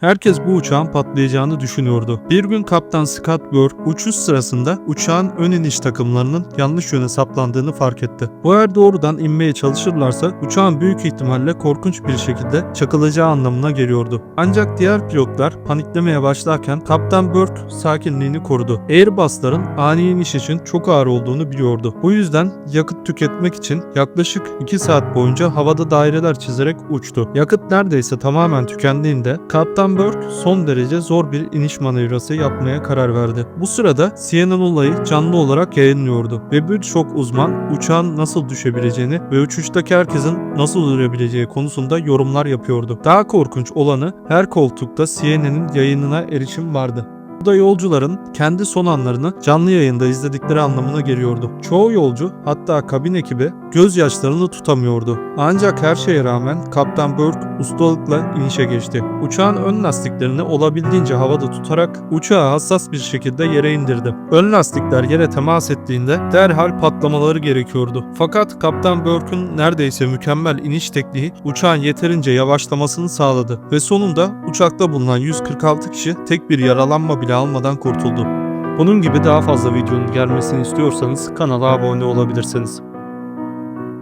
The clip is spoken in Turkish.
Herkes bu uçağın patlayacağını düşünüyordu. Bir gün Kaptan Scott Burke uçuş sırasında uçağın ön iniş takımlarının yanlış yöne saplandığını fark etti. Bu eğer doğrudan inmeye çalışırlarsa uçağın büyük ihtimalle korkunç bir şekilde çakılacağı anlamına geliyordu. Ancak diğer pilotlar paniklemeye başlarken Kaptan Burke sakinliğini korudu. Airbus'ların ani iniş için çok ağır olduğunu biliyordu. Bu yüzden yakıt tüketmek için yaklaşık 2 saat boyunca havada daireler çizerek uçtu. Yakıt neredeyse tamamen tükendiğinde Kaptan Burke son derece zor bir iniş manevrası yapmaya karar verdi. Bu sırada CNN olayı canlı olarak yayınlıyordu ve birçok uzman uçağın nasıl düşebileceğini ve uçuştaki herkesin nasıl ölebileceği konusunda yorumlar yapıyordu. Daha korkunç olanı her koltukta CNN'in yayınına erişim vardı. Bu da yolcuların kendi son anlarını canlı yayında izledikleri anlamına geliyordu. Çoğu yolcu hatta kabin ekibi gözyaşlarını tutamıyordu. Ancak her şeye rağmen Kaptan Burke ustalıkla inişe geçti. Uçağın ön lastiklerini olabildiğince havada tutarak uçağı hassas bir şekilde yere indirdi. Ön lastikler yere temas ettiğinde derhal patlamaları gerekiyordu. Fakat Kaptan Burke'un neredeyse mükemmel iniş tekniği uçağın yeterince yavaşlamasını sağladı ve sonunda uçakta bulunan 146 kişi tek bir yaralanma bile almadan kurtuldu. Bunun gibi daha fazla videonun gelmesini istiyorsanız kanala abone olabilirsiniz.